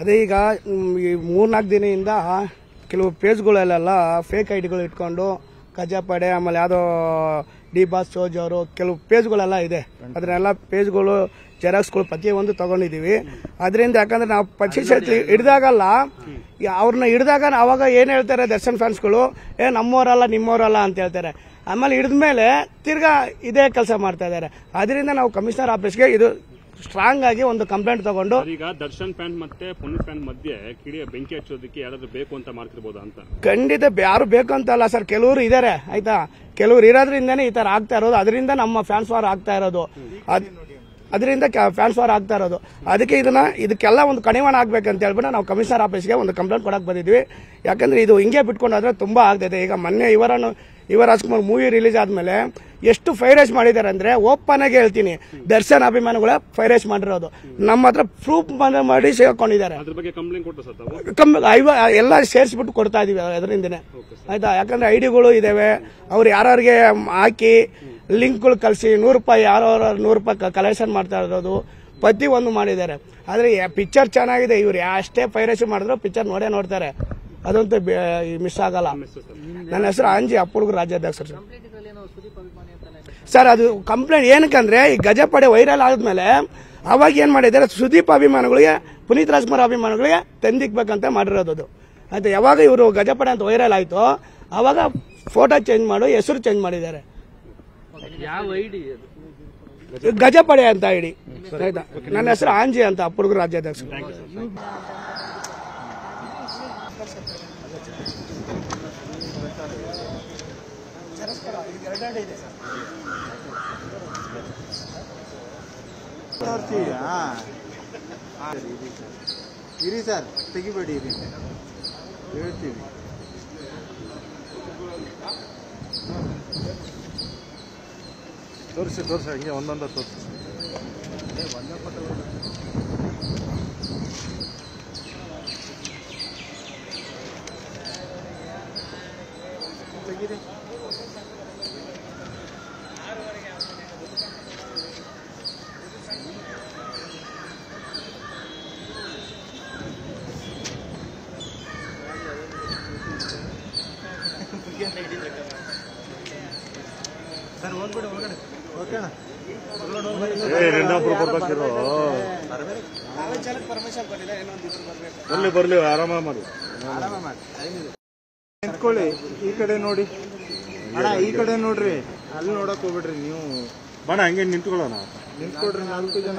ಅದೇ ಈಗ ಈ ಮೂರ್ನಾಲ್ಕು ದಿನದಿಂದ ಕೆಲವು ಪೇಜ್ಗಳಲ್ಲೆಲ್ಲ ಫೇಕ್ ಐ ಡಿಗಳು ಇಟ್ಕೊಂಡು ಕಜಾಪಡೆ ಆಮೇಲೆ ಯಾವುದೋ ಡಿ ಬಾಸ್ ಶೋಜ್ ಅವರು ಕೆಲವು ಪೇಜ್ಗಳೆಲ್ಲ ಇದೆ. ಅದನ್ನೆಲ್ಲ ಪೇಜ್ಗಳು ಜೆರಾಕ್ಸ್ಗಳು ಪ್ರತಿಯೊಂದು ತಗೊಂಡಿದ್ದೀವಿ ಅದರಿಂದ ಯಾಕಂದ್ರೆ ನಾವು ಪರೀಕ್ಷೆ ಹಿಡಿದಾಗಲ್ಲ. ಅವ್ರನ್ನ ಹಿಡಿದಾಗ ಅವಾಗ ಏನು ಹೇಳ್ತಾರೆ ದರ್ಶನ್ ಫ್ಯಾನ್ಸ್ಗಳು? ಏ ನಮ್ಮವರಲ್ಲ ನಿಮ್ಮವರಲ್ಲ ಅಂತ ಹೇಳ್ತಾರೆ. ಆಮೇಲೆ ಹಿಡಿದ್ಮೇಲೆ ತಿರ್ಗಾ ಇದೇ ಕೆಲಸ ಮಾಡ್ತಾ ಇದ್ದಾರೆ. ಅದರಿಂದ ನಾವು ಕಮಿಷನರ್ ಆಫೀಸ್ಗೆ ಇದು ಸ್ಟ್ರಾಂಗ್ ಆಗಿ ಒಂದು ಕಂಪ್ಲೇಂಟ್ ತಗೊಂಡು ಈಗ ದರ್ಶನ್ ಪ್ಯಾಂಟ್ ಮತ್ತೆ ಪುನೀತ್ ಫ್ಯಾನ್ ಮಧ್ಯೆ ಕಿಡಿಯ ಬೆಂಕಿ ಹಚ್ಚೋದಕ್ಕೆ ಯಾರಾದ್ರೂ ಬೇಕು ಅಂತ ಮಾಡ್ತಿರ್ಬೋದಾ ಅಂತ? ಖಂಡಿತ ಯಾರು ಬೇಕು ಅಂತ ಅಲ್ಲ ಸರ್ ಕೆಲವರು ಇದಾರೆ ಆಯ್ತಾ? ಕೆಲವರು ಇರೋದ್ರಿಂದನೇ ಈ ತರ ಆಗ್ತಾ ಇರೋದು. ಅದರಿಂದ ನಮ್ಮ ಫ್ಯಾನ್ಸ್ ವಾರ್ ಆಗ್ತಾ ಇರೋದು. ಅದ್- ಅದರಿಂದ ಫ್ಯಾನ್ಸ್ ವಾರ್ ಆಗ್ತಾ ಇರೋದು. ಅದಕ್ಕೆ ಇದನ್ನ ಇದಕ್ಕೆಲ್ಲ ಒಂದು ಕಡಿವಾಣ ಅಂತ ಹೇಳ್ಬಿಟ್ಟು ನಾವು ಕಮಿಷನರ್ ಆಫೀಸ್ಗೆ ಒಂದು ಕಂಪ್ಲೇಂಟ್ ಕೊಡಕ್ ಬಂದಿದ್ವಿ. ಯಾಕಂದ್ರೆ ಇದು ಹಿಂಗೆ ಬಿಟ್ಕೊಂಡಾದ್ರೆ ತುಂಬಾ ಆಗ್ತೈತೆ. ಈಗ ಮೊನ್ನೆ ಇವರನ್ನು ಯುವ ರಾಜ್ಕುಮಾರ್ ಮೂವಿ ರಿಲೀಸ್ ಆದ್ಮೇಲೆ ಎಷ್ಟು ಫೈರೇಜ್ ಮಾಡಿದ್ದಾರೆ ಅಂದ್ರೆ ಓಪನ್ ಆಗಿ ಹೇಳ್ತೀನಿ. ದರ್ಶನ್ ಅಭಿಮಾನಿಗಳ ಫೈರೇಜ್ ಮಾಡಿರೋದು. ನಮ್ಮ ಹತ್ರ ಪ್ರೂಫ್ ಮಾಡಿ ಸೇರ್ಕೊಂಡಿದ್ದಾರೆ. ಎಲ್ಲ ಸೇರಿಸ್ಬಿಟ್ಟು ಕೊಡ್ತಾ ಇದೀವಿ ಅದರಿಂದನೇ. ಆಯ್ತಾ? ಯಾಕಂದ್ರೆ ಐಡಿಗಳು ಇದಾವೆ. ಅವ್ರು ಯಾರ್ಯಾರಿಗೆ ಹಾಕಿ ಲಿಂಕ್ಗಳು ಕಳಿಸಿ ನೂರು ರೂಪಾಯಿ ಯಾರು ನೂರು ರೂಪಾಯಿ ಕಲೆಕ್ಷನ್ ಮಾಡ್ತಾ ಇರೋದು ಪ್ರತಿ ಒಂದು ಮಾಡಿದ್ದಾರೆ. ಆದ್ರೆ ಪಿಕ್ಚರ್ ಚೆನ್ನಾಗಿದೆ. ಇವ್ರು ಅಷ್ಟೇ ಪೈರಸಿ ಮಾಡಿದ್ರು ಪಿಕ್ಚರ್ ನೋಡೇ ನೋಡ್ತಾರೆ. ಅದಂತೂ ಮಿಸ್ ಆಗಲ್ಲ. ನನ್ನ ಹೆಸರು ಅಂಜಿ ಅಪ್ಪುಡುಗರು ರಾಜ್ಯಾಧ್ಯಕ್ಷರು ಸರ್. ಸರ್, ಅದು ಕಂಪ್ಲೇಂಟ್ ಏನಕ್ಕಂದ್ರೆ ಈ ಗಜಪಡೆ ವೈರಲ್ ಆದ್ಮೇಲೆ ಅವಾಗ ಏನು ಮಾಡಿದ್ದಾರೆ, ಸುದೀಪ್ ಅಭಿಮಾನಿಗಳಿಗೆ, ಪುನೀತ್ ರಾಜ್ಕುಮಾರ್ ಅಭಿಮಾನಿಗಳಿಗೆ ತಂದಿಕ್ಬೇಕಂತ ಮಾಡಿರೋದು ಅದು. ಆಯ್ತು, ಯಾವಾಗ ಇವರು ಗಜಪಡೆ ಅಂತ ವೈರಲ್ ಆಯ್ತು, ಅವಾಗ ಫೋಟೋ ಚೇಂಜ್ ಮಾಡು, ಹೆಸರು ಚೇಂಜ್ ಮಾಡಿದ್ದಾರೆ. ಗಜಪಡೆ ಅಂತ ಐಡಿ ಆಯ್ತಾ, ನನ್ನ ಹೆಸರು ಆಂಜಿ ಅಂತ ಇರಿ ಸರ್ ತೆಗಿಬೇಡಿ ಇರಿ ಹೇಳ್ತೀವಿ ತೋರಿಸಿ ತೋರಿಸಿ ಹಂಗೆ ಒಂದೊಂದ ತೋರಿಸಿ. ತೆಗೀರಿ. ಸರ್ ಹೋಗ್ಬಿಡಿ ಒಳಗಡೆ ಬರ್ಲಿ ಬರ್ಲಿ ಆರಾಮ ಮಾಡಿ. ಆರಾಮ ಮಾಡಿ. ನಿಂತ್ಕೊಳ್ಳಿ ಈ ಕಡೆ ನೋಡಿ. ಅಣ್ಣ ಈ ಕಡೆ ನೋಡ್ರಿ. ಅಲ್ಲಿ ನೋಡಕ್ ಹೋಗ್ಬಿಡ್ರಿ ನೀವು. ಬಣ ಹಂಗೆ ನಿಂತ್ಕೊಳ್ಳೋಣ? ನಿಂತ್ಕೊಡ್ರಿ ನಾಲ್ಕು ಜನ.